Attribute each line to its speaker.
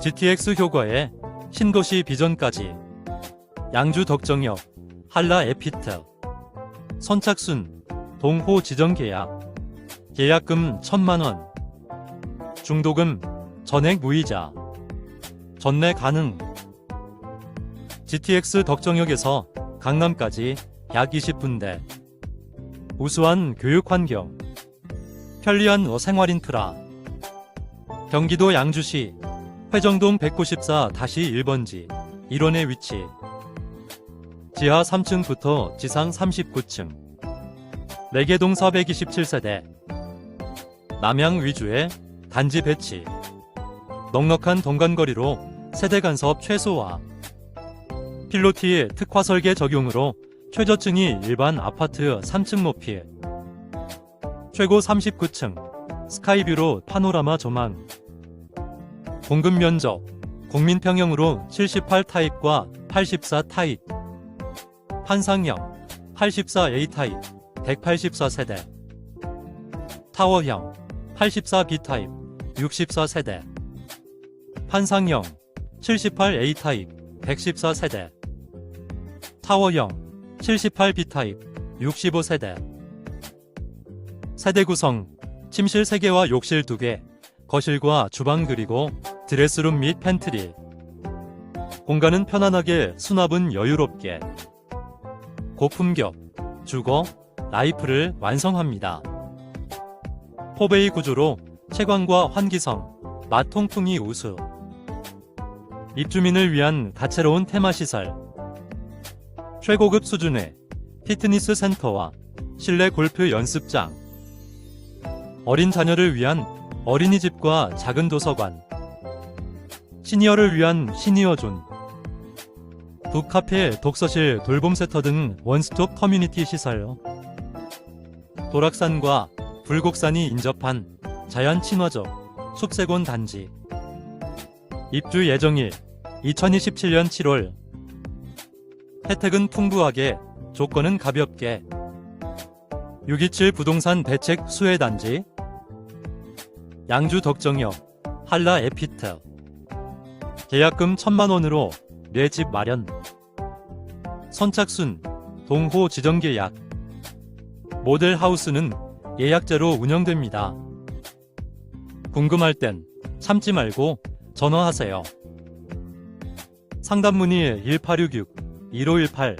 Speaker 1: GTX 효과에 신도시 비전까지 양주 덕정역 한라 에피트 선착순 동호 지정 계약 계약금 1천만원 중도금 전액 무이자 전매 가능. GTX 덕정역에서 강남까지 약 20분대 우수한 교육 환경 편리한 생활 인프라 경기도 양주시 회정동 194-1번지. 1원의 위치. 지하 3층부터 지상 39층. 레게동 427세대. 남양 위주의 단지 배치. 넉넉한 동간거리로 세대 간섭 최소화. 필로티 특화 설계 적용으로 최저층이 일반 아파트 3층 높이. 최고 39층. 스카이뷰로 파노라마 조망 공급 면적 국민평형으로 78 타입과 84 타입 환상형 84A 타입 184세대 타워형 84B 타입 64세대 환상형 78A 타입 114세대 타워형 78B 타입 65세대. 세대 구성 침실 3개와 욕실 2개 거실과 주방 그리고 드레스룸 및 팬트리. 공간은 편안하게 수납은 여유롭게. 고품격 주거 라이프를 완성합니다. 포베이 구조로 채광과 환기성, 맛 통풍이 우수. 입주민을 위한 다채로운 테마 시설. 최고급 수준의 피트니스 센터와 실내 골프 연습장. 어린 자녀를 위한 어린이집과 작은 도서관. 시니어를 위한 시니어존. 북카페, 독서실, 돌봄센터 등 원스톱 커뮤니티 시설. 도락산과 불곡산이 인접한 자연 친화적 숲세곤 단지. 입주 예정일 2027년 7월. 혜택은 풍부하게 조건은 가볍게. 627 부동산 대책 수혜단지 양주 덕정역 한라 에피트 계약금 1천만 원으로 내 집 마련 선착순 동호 지정계약 모델 하우스는 예약제로 운영됩니다. 궁금할 땐 참지 말고 전화하세요. 상담 문의 1866 1518